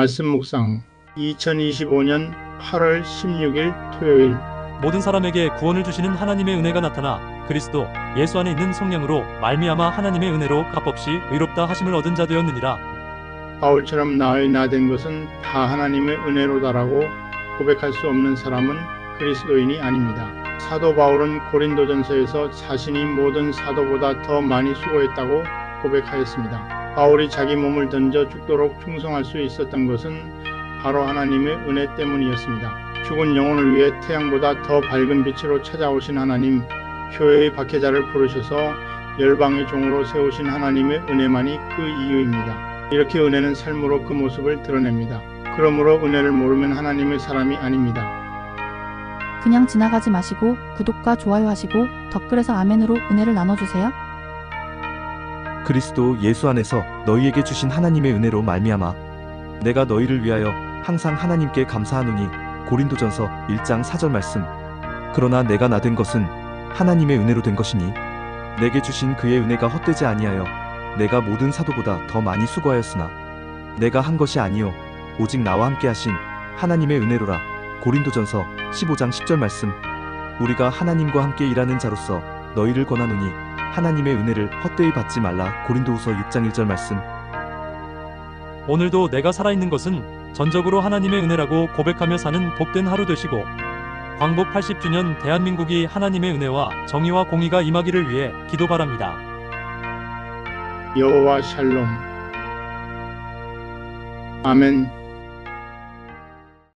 말씀 묵상 2025년 8월 16일 토요일 모든 사람에게 구원을 주시는 하나님의 은혜가 나타나 그리스도 예수 안에 있는 성령으로 말미암아 하나님의 은혜로 값없이 의롭다 하심을 얻은 자 되었느니라. 바울처럼 나의 나 된 것은 다 하나님의 은혜로다라고 고백할 수 없는 사람은 그리스도인이 아닙니다. 사도 바울은 고린도전서에서 자신이 모든 사도보다 더 많이 수고했다고 고백하였습니다. 바울이 자기 몸을 던져 죽도록 충성할 수 있었던 것은 바로 하나님의 은혜 때문이었습니다. 죽은 영혼을 위해 태양보다 더 밝은 빛으로 찾아오신 하나님, 교회의 박해자를 부르셔서 열방의 종으로 세우신 하나님의 은혜만이 그 이유입니다. 이렇게 은혜는 삶으로 그 모습을 드러냅니다. 그러므로 은혜를 모르면 하나님의 사람이 아닙니다. 그냥 지나가지 마시고 구독과 좋아요 하시고 댓글에서 아멘으로 은혜를 나눠주세요. 그리스도 예수 안에서 너희에게 주신 하나님의 은혜로 말미암아 내가 너희를 위하여 항상 하나님께 감사하노니 고린도전서 1장 4절 말씀. 그러나 내가 나 된 것은 하나님의 은혜로 된 것이니 내게 주신 그의 은혜가 헛되지 아니하여 내가 모든 사도보다 더 많이 수고하였으나 내가 한 것이 아니요 오직 나와 함께 하신 하나님의 은혜로라. 고린도전서 15장 10절 말씀. 우리가 하나님과 함께 일하는 자로서 너희를 권하노니 하나님의 은혜를 헛되이 받지 말라. 고린도후서 6장 1절 말씀. 오늘도 내가 살아있는 것은 전적으로 하나님의 은혜라고 고백하며 사는 복된 하루 되시고 광복 80주년 대한민국이 하나님의 은혜와 정의와 공의가 임하기를 위해 기도 바랍니다. 여호와 샬롬. 아멘